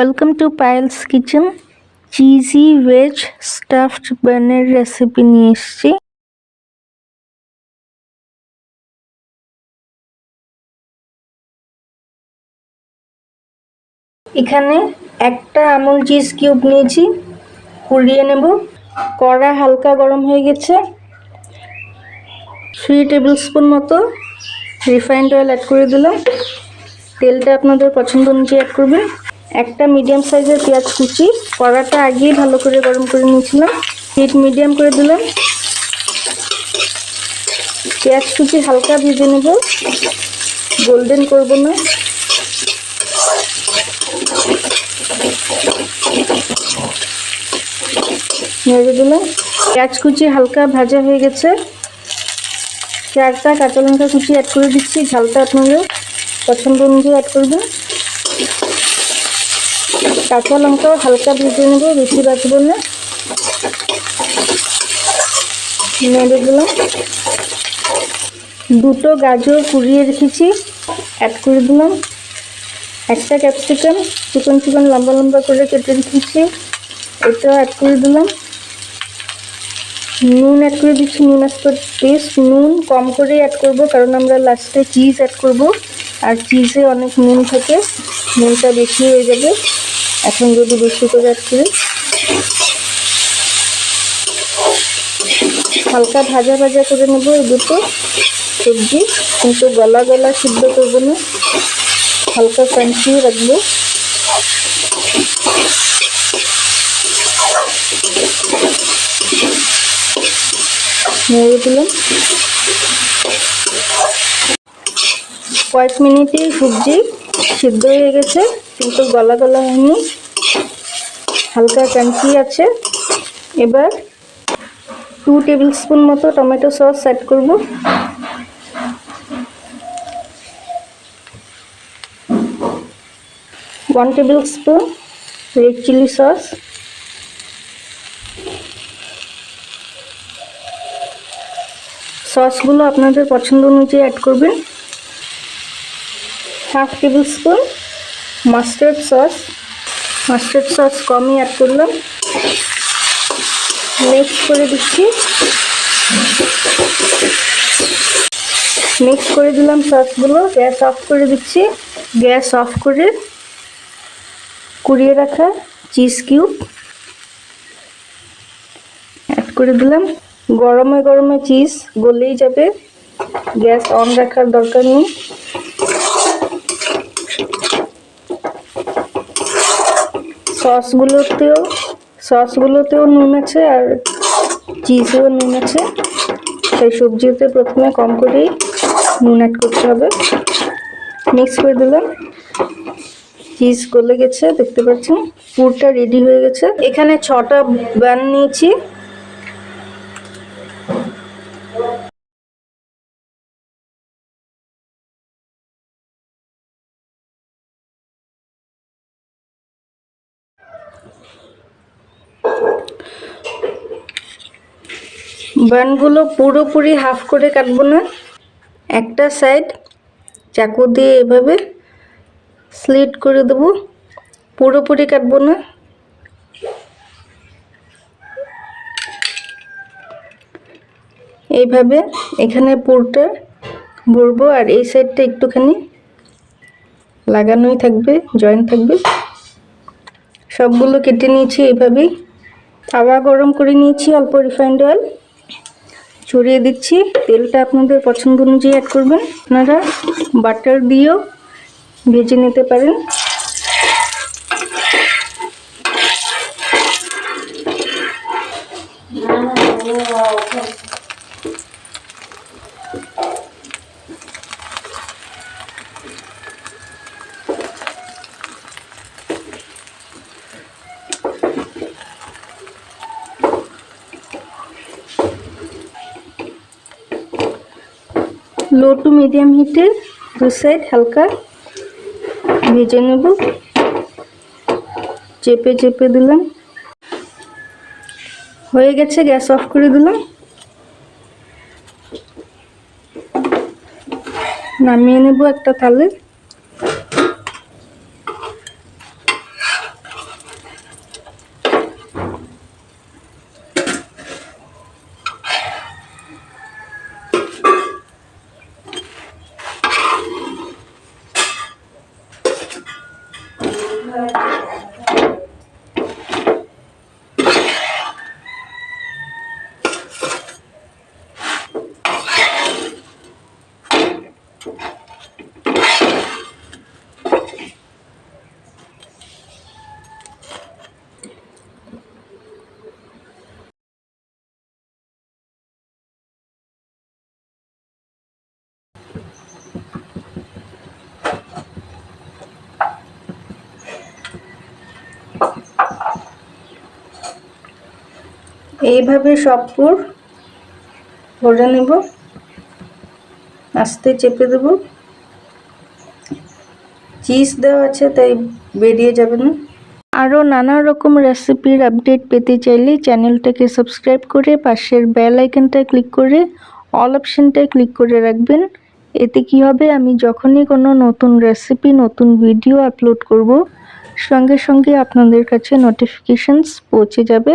Welcome to Payel's kitchen cheesy veg stuffed বানের recipe নিয়ে এসেছি এখানে একটা আমুল চিজ কিউব নিয়েছি। কুড়িয়ে নেব। কড়া হালকা গরম হয়ে গেছে। থ্রি টেবিল স্পুন মতো রিফাইন্ড অয়েল অ্যাড করে দিলাম। তেলটা আপনাদের পছন্দ অনুযায়ী অ্যাড করবেন। একটা মিডিয়াম সাইজের পেঁয়াজ কুচি। কড়াটা আগেই ভালো করে গরম করে নিয়েছিলাম। হিট মিডিয়াম করে দিলাম। পেঁয়াজ কুচি হালকা ভেজে নেব। গোল্ডেন করব না। ভেজে দিলাম। পেঁয়াজ কুচি হালকা ভাজা হয়ে গেছে। চারটা কাঁচা লঙ্কা কুচি অ্যাড করে দিচ্ছি। ঝালটা আপনাদের পছন্দ অনুযায়ী অ্যাড করবেন। কাঁচা লঙ্কাও হালকা ভেজে নেব বেশি বাঁচব না। নেড়ে দিলাম। দুটো গাজর কুড়িয়ে রেখেছি অ্যাড করে দিলাম। একটা ক্যাপসিকাম, চিকন চিকন লম্বা লম্বা করে কেটে রেখেছি এটাও অ্যাড করে দিলাম। নুন অ্যাড করে দিচ্ছি, নুন অ্যাড টেস্ট নুন কম করে অ্যাড করব, কারণ আমরা লাস্টে চিজ অ্যাড করব। আর চিজে অনেক নুন থাকে, নুনটা বেশি হয়ে যাবে। এখন যদি করে অ্যাড হালকা ভাজা ভাজা করে নেব এই দুটো সবজি, কিন্তু গলা গলা সিদ্ধ করব না। হালকা ক্রাঞ্চি রাখব। দিলাম। কয়েক মিনিটেই সবজি সিদ্ধ হয়ে গেছে, কিন্তু গলা গলা হয়নি। হালকা ক্রাঞ্চি আছে। এবার টু টেবিল স্পুন মতো টমেটো সস অ্যাড করব। One tablespoon red chilli sauce সসগুলো আপনাদের পছন্দ অনুযায়ী অ্যাড করবেন। Half tablespoon mustard sauce mustard sauce কমই অ্যাড করলাম। মিক্স করে দিচ্ছি। মিক্স করে দিলাম সসগুলো গ্যাস অফ করে দিচ্ছি। গ্যাস অফ করে কুড়িয়ে রাখা চিজ কিউব অ্যাড করে দিলাম। গরমে গরমে চিজ গলেই যাবে। গ্যাস অন রাখার দরকার নেই। সসগুলোতেও সসগুলোতেও নুন আছে আর চিজেও নুন আছে। তাই সবজিতে প্রথমে কম করেই নুন অ্যাড করতে হবে। মিক্স করে দিলাম। চিজ গলে গেছে, দেখতে পাচ্ছেন? পুরটা রেডি হয়ে গেছে। এখানে ছটা ব্যান নিয়েছি। বানগুলো পুরোপুরি হাফ করে কাটবো না। একটা সাইড চাকু দিয়ে এভাবে স্লিট করে দেবো। পুরোপুরি কাটবো না। এইভাবে এখানে পুরটা ভরবো আর এই সাইডটা একটুখানি লাগানোই থাকবে জয়েন্ট থাকবে। সবগুলো কেটে নিয়েছি এইভাবেই তাওয়া গরম করে নিয়েছি অল্প রিফাইন্ড অয়েল ছড়িয়ে দিচ্ছি। তেলটা আপনাদের পছন্দ অনুযায়ী অ্যাড করবেন। আপনারা বাটার দিয়েও ভেজে নিতে পারেন। লো টু মিডিয়াম হিটে দু সাইড হালকা ভেজে নেব। চেপে চেপে দিলাম। হয়ে গেছে, গ্যাস অফ করে দিলাম। নামিয়ে নেব একটা থালে। এইভাবে সব পুর ভরে নেব। আস্তে চেপে দেব। চিজ দেওয়া আছে, তাই বেরিয়ে যাবে না। আরও নানা রকম রেসিপির আপডেট পেতে চাইলে চ্যানেলটাকে সাবস্ক্রাইব করে পাশের বেল আইকনটা ক্লিক করে অল অপশানটায় ক্লিক করে রাখবেন। এতে কি হবে? আমি যখনই কোনো নতুন রেসিপি নতুন ভিডিও আপলোড করব, সঙ্গে সঙ্গে আপনাদের কাছে নোটিফিকেশানস পৌঁছে যাবে।